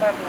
നല്ല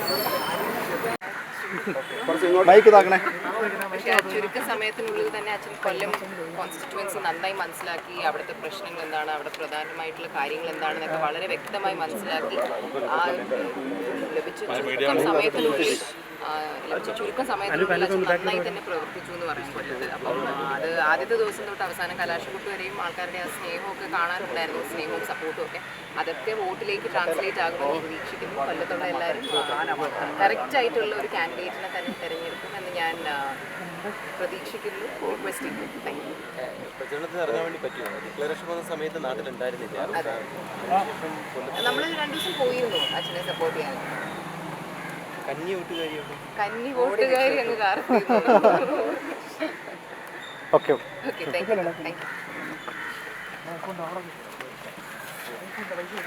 ബൈക്ക് ഇതാക്കണേ. പക്ഷേ ചുരുക്ക സമയത്തിനുള്ളിൽ തന്നെ അച്ഛൻ കൊല്ലം കോൺസ്റ്റിറ്റ്യുവൻസി നന്നായി മനസ്സിലാക്കി അവിടുത്തെ പ്രശ്നങ്ങൾ എന്താണ് അവിടെ പ്രധാനമായിട്ടുള്ള കാര്യങ്ങൾ എന്താണെന്നൊക്കെ വളരെ വ്യക്തമായി മനസ്സിലാക്കി. ആ ലഭിച്ച ചുരുക്കം സമയത്തിനുള്ളിൽ ലഭിച്ച ചുരുക്കം സമയത്തിനുള്ളിൽ അച്ഛൻ നന്നായി തന്നെ പ്രവർത്തിച്ചു എന്ന് പറയാൻ പറ്റുന്നത്. അപ്പം അത് ആദ്യത്തെ ദിവസം തൊട്ട് അവസാനം കലാശക്കുട്ട് വരെയും ആൾക്കാരുടെ ആ സ്നേഹമൊക്കെ കാണാനുണ്ടായിരുന്നു സ്നേഹവും സപ്പോർട്ടും ഒക്കെ. അതൊക്കെ വോട്ടിലേക്ക് ട്രാൻസ്ലേറ്റ് ആകുമെന്ന് പ്രതീക്ഷിക്കുന്നു കൊല്ലത്തുള്ള എല്ലാവരും കറക്റ്റ് ആയിട്ടുള്ള ഒരു കാൻഡിഡേറ്റിനെ തന്നെ തിരഞ്ഞെടുക്കുമെന്ന് ഞാൻ പ്രതീക്ഷിക്കുന്നു. റിക്വസ്റ്റ് ചെയ്യുന്നു താങ്ക് യു പ്രചരണത്തിന് ഇറങ്ങാൻ വേണ്ടി പറ്റുമോ? ഡിക്ലറേഷൻ വന്ന സമയത്ത് നാട്ടിലുണ്ടായിരുന്നില്ല? നമ്മൾ രണ്ടു ദിവസം പോയിരുന്നു അച്ഛനെ സപ്പോർട്ട് ചെയ്യാൻ. കന്നി വീട്ടുകാരിയുണ്ട് കന്നി വോട്ടുകാരി അങ്ങ് car okay. Okay thank you thank you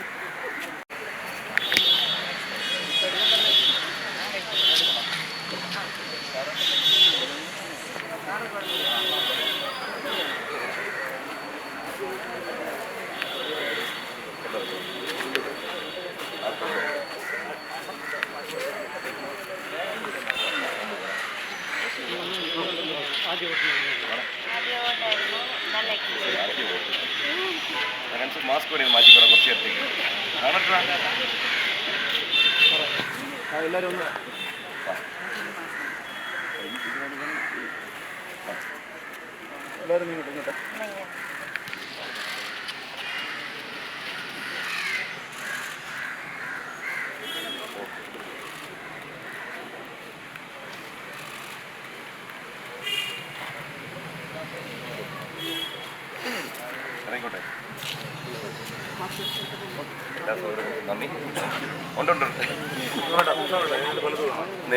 എല്ലാവരും എല്ലാവരും ഇങ്ങോട്ട് ഇങ്ങോട്ട്.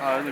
А,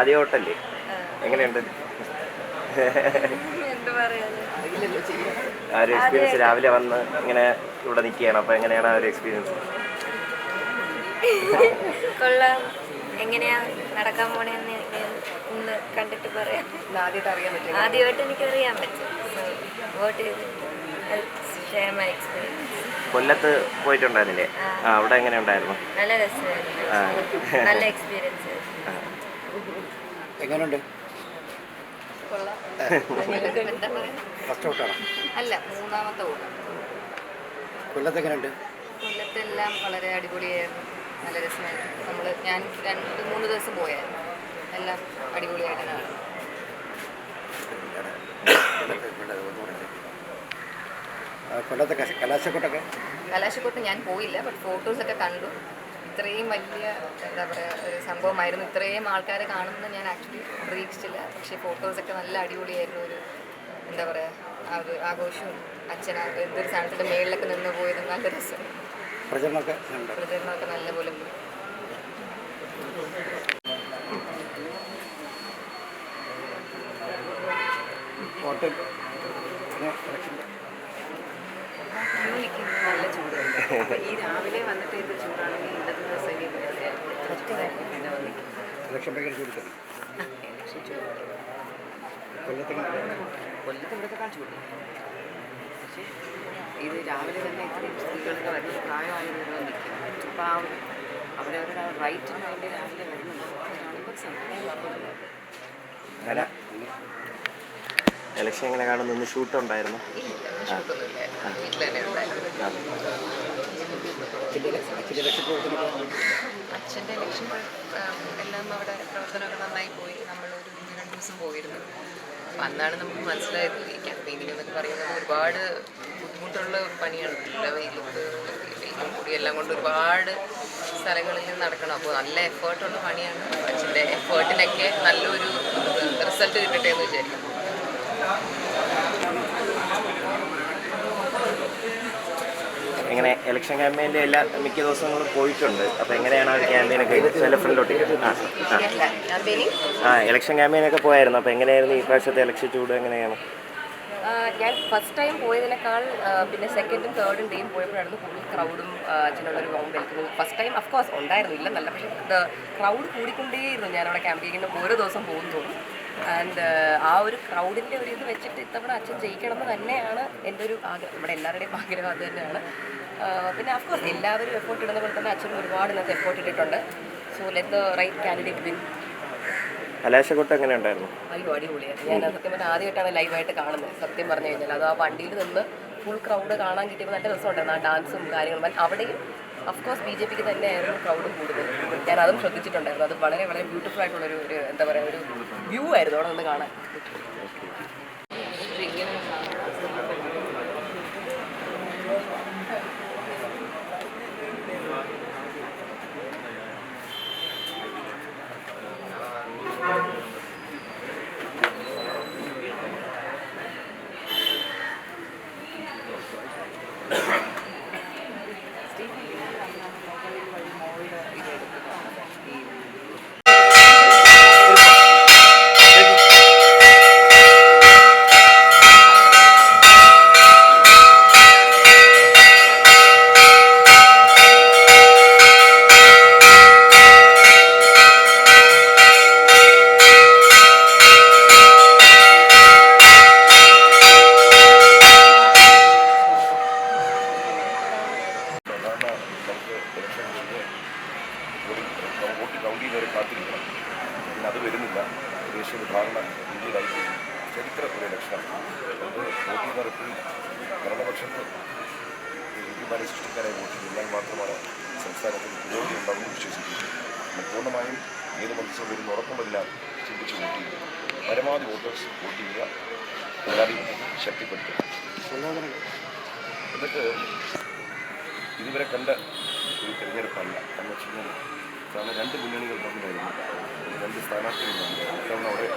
ആദ്യ ഓട്ടല്ലേ എങ്ങനെയുണ്ട്? ആ ഒരു എക്സ്പീരിയൻസ് രാവിലെ വന്ന് ഇങ്ങനെ ഇവിടെ നിൽക്കുകയാണ്. അപ്പോൾ എങ്ങനെയാണ് ആ ഒരു എക്സ്പീരിയൻസ് കൊള്ളാം. എങ്ങനെയാ നടക്കാൻ പോണേന്ന് ഒന്ന് കണ്ടിട്ട് പറയാം. ആദ്യമായിട്ട് അറിയാൻ പറ്റും. വോട്ട് ചെയ്ത് ഷെയർ മൈ എക്സ്പീരിയൻസ് കൊല്ലത്ത് പോയിട്ടുണ്ടായിരുന്നില്ലേ? അവിടെ എങ്ങനെ ഉണ്ടായിരുന്നു? നല്ല രസമായിരുന്നു. നല്ല എക്സ്പീരിയൻസ് എങ്ങനെയുണ്ട് ഫസ്റ്റ് ഔട്ടാണ് അല്ല മൂന്നാമത്തെ കൊല്ലത്ത് എങ്ങനെയുണ്ട് കൊല്ലത്തെല്ലാം വളരെ അടിപൊളിയായിരുന്നു. നല്ല രസമായിരുന്നു. നമ്മൾ ഞാൻ രണ്ട് മൂന്ന് ദിവസം പോയായിരുന്നു. എല്ലാം അടിപൊളിയായിട്ട് കാണും കൊല്ലത്തെ കലാശക്കൊട്ടൊക്കെ? കലാശക്കൊട്ട് ഞാൻ പോയില്ല ബട്ട് ഫോട്ടോസൊക്കെ കണ്ടു. ഇത്രയും വലിയ എന്താ പറയുക ഒരു സംഭവമായിരുന്നു. ഇത്രയും ആൾക്കാരെ കാണുമെന്ന് ഞാൻ ആക്ച്വലി പ്രതീക്ഷിച്ചില്ല. പക്ഷേ ഫോട്ടോസൊക്കെ നല്ല അടിപൊളിയായിരുന്നു ഒരു എന്താ പറയുക ആ ഒരു ആഘോഷവും അച്ഛൻ എന്തൊരു സാധനത്തിന്റെ മേളിലൊക്കെ നിന്ന് പോയത് നല്ല രസം. പ്രചരണമൊക്കെ പ്രചരണമൊക്കെ നല്ലപോലെ പോയി. നല്ല ചൂട്. ഈ രാവിലെ വന്നിട്ട് ഇത് ചൂടാണെങ്കിൽ ഇന്നത്തെ ദിവസം ഇനി പിന്നെ വന്നിട്ട് ഇലക്ഷൻ ഭയങ്കര ചൂട് കൊല്ലത്തെ ഇവിടത്തെക്കാൾ പക്ഷേ ഇത് രാവിലെ തന്നെ ഇത്രയും സ്ത്രീകളൊക്കെ വരുന്ന പ്രായമായിരുന്നു നിൽക്കും അപ്പോൾ ആ അവരവരുടെ റൈറ്റിന് വേണ്ടി രാവിലെ വരുന്നുണ്ട്. അത് കാണുമ്പോൾ സമയം. ഇലക്ഷൻ എങ്ങനെ കാണുന്നു ഇന്ന് ഷൂട്ട് ഉണ്ടായിരുന്നു അച്ഛന്റെ ഇലക്ഷൻ എല്ലാം അവിടെ പ്രവർത്തനമൊക്കെ നന്നായി പോയി. നമ്മൾ നമ്മളൊരു രണ്ട് ദിവസം പോയിരുന്നു. അപ്പം അന്നാണ് നമുക്ക് മനസ്സിലായത് ഈ ക്യാമ്പയിനിങ് എന്നൊക്കെ പറയുന്നത് ഒരുപാട് ബുദ്ധിമുട്ടുള്ള പണിയാണ്. നല്ല വെയിലത്ത് വെയിലും കൂടി എല്ലാം കൊണ്ട് ഒരുപാട് സ്ഥലങ്ങളിൽ നടക്കണം. അപ്പോൾ നല്ല എഫേർട്ടുള്ള പണിയാണ്. അച്ഛന്റെ എഫേർട്ടിനൊക്കെ നല്ലൊരു റിസൾട്ട് കിട്ടട്ടെ എന്ന് വിചാരിക്കുന്നു. എങ്ങനെ ഇലക്ഷൻ ക്യാമ്പയിന്റെ എല്ലാ മിക്ക ദിവസങ്ങളും പോയിട്ടുണ്ട്. അപ്പോൾ എങ്ങനെയാണ് ആ ഒരു ക്യാമ്പയിനൊക്കെ ചില ഫ്രണ്ടിലോട്ട് ആ ആ. ഇലക്ഷൻ ക്യാമ്പയിനൊക്കെ പോയായിരുന്നു. അപ്പോൾ എങ്ങനെയായിരുന്നു ഈ പ്രാവശ്യത്തെ ഇലക്ഷൻ ചൂട് എങ്ങനെയാണ്? ഞാൻ ഫസ്റ്റ് ടൈം പോയതിനേക്കാൾ പിന്നെ സെക്കൻഡും തേർഡും ഡേയും പോയപ്പോഴായിരുന്നു കൂടുതൽ ക്രൗഡും അച്ഛനുള്ള ഒരു വോം വെൽക്കുന്നത് ഫസ്റ്റ് ടൈം അഫ്കോഴ്സ് ഉണ്ടായിരുന്നു നല്ല പക്ഷേ ക്രൗഡ് കൂടിക്കൊണ്ടേയിരുന്നു ഞാൻ അവിടെ ക്യാമ്പയിങ്ങിന് ഓരോ ദിവസം പോകുന്നു ആൻഡ് ആ ഒരു ക്രൗഡിന്റെ ഒരു ഇത് വെച്ചിട്ട് ഇത്തവണ അച്ഛൻ ജയിക്കണം എന്ന് തന്നെയാണ് എന്റെ ഒരു ആഗ്രഹം. നമ്മുടെ എല്ലാവരുടെയും ആഗ്രഹം അത് തന്നെയാണ്. ആ, പിന്നെ അഫ്കോഴ്സ് എല്ലാവരും എഫോർട്ട് ഇടുന്ന പോലെ തന്നെ അച്ഛൻ ഒരുപാട് ഇന്നത്തെ എഫോർട്ട് ഇട്ടിട്ടുണ്ട്. So let the right candidate win കലാശക്കൊട്ട് എങ്ങനെ ഉണ്ടായിരുന്നു? അയ്യോ അടിപൊളിയായിരുന്നു. ഞാൻ സത്യം പറഞ്ഞാൽ ആദ്യമായിട്ടാണ് ലൈവായിട്ട് കാണുന്നത്. സത്യം പറഞ്ഞു കഴിഞ്ഞാൽ. അത് ആ വണ്ടിയിൽ നിന്ന് ഫുൾ ക്രൗഡ് കാണാൻ കിട്ടിയപ്പോൾ നല്ല രസമുണ്ടായിരുന്നു. ആ ഡാൻസും കാര്യങ്ങളും. അവിടെയും അഫ്കോഴ്സ് ബി ജെ പിക്ക് തന്നെയായിരുന്നു ക്രൗഡ് കൂടുതൽ. ഞാൻ അതും ശ്രദ്ധിച്ചിട്ടുണ്ടായിരുന്നു. അത് വളരെ വളരെ ബ്യൂട്ടിഫുൾ ആയിട്ടുള്ളൊരു ഒരു എന്താ പറയുക ഒരു വ്യൂ ആയിരുന്നു അവിടെ നിന്ന് കാണാൻ. സാധാരണ നമുക്ക് ഇലക്ഷൻ കഴിഞ്ഞ് വോട്ടിംഗ് വോട്ട് കൗണ്ട് ചെയ്യുന്നവരെ കാത്തിരിക്കണം പിന്നെ അത് വരുന്നില്ല ദേശീയ ധാരണ ഇന്ത്യയിലായി ചരിത്ര ഒരു ഇലക്ഷനാണ് അത് വോട്ട് ചെയ്യുന്നവർ എപ്പോഴും ഭരണപക്ഷത്ത് വിദ്യുമാനെ സൃഷ്ടിക്കാനായി വോട്ട് ചെയ്യാൻ മാത്രമാണ് സംസ്ഥാനത്തിൽ പുരോഗതി ഉണ്ടാകുമെന്ന് വിശ്വസിക്കുന്നു പൂർണമായും ഏത് മത്സരം വരുന്ന ഉറപ്പുമെല്ലാം ചിന്തിച്ച് വോട്ട് ചെയ്യുക. പരമാവധി വോട്ടേഴ്സ് വോട്ട് ചെയ്യുക. ജനാധിപത്യം ശക്തിപ്പെടുത്തുക. എന്നിട്ട് ഇതുവരെ കണ്ട ഒരു തിരഞ്ഞെടുപ്പല്ല എന്ന് വെച്ച് കഴിഞ്ഞാൽ രണ്ട് മുന്നണികൾ തമ്മിലായിരുന്നു രണ്ട് സ്ഥാനാർത്ഥികൾ തമ്മിലായിരുന്നു ഇത്തവണ അവിടെ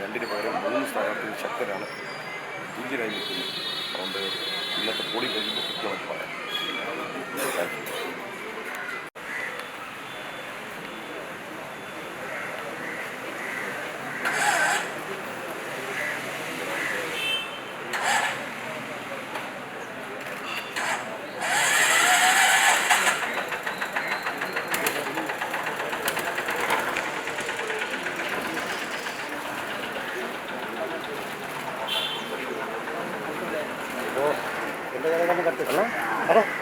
രണ്ടിന് പകരം മൂന്ന് സ്ഥാനാർത്ഥികൾ ശക്തരാണ്. തുല്യരായി നിൽക്കുന്നു. करते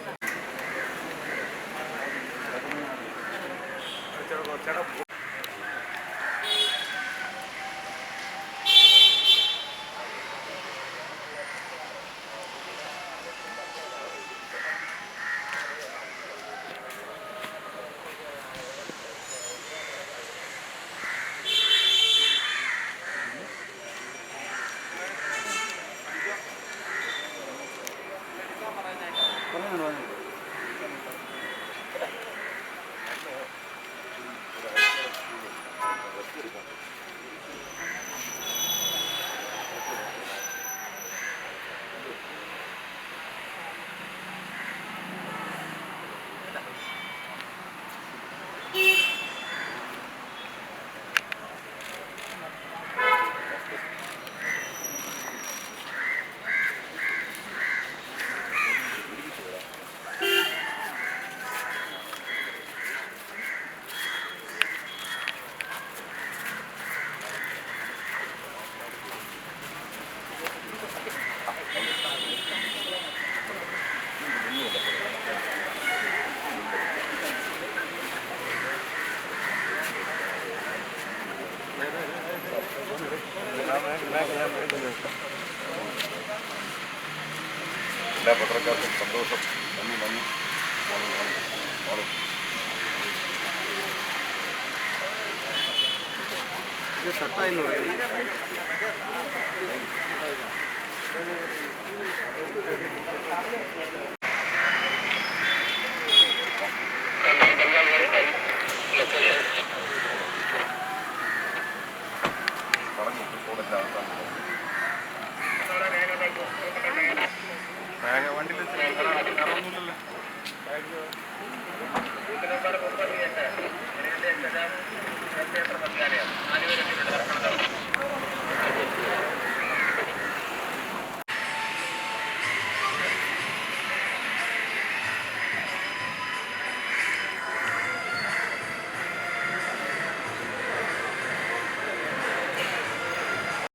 ഓക്കെ എല്ലാ പത്രക്കാർക്കും സന്തോഷം നന്ദി നന്ദി മോളെ, മോളെ, മോളെ. പറഞ്ഞു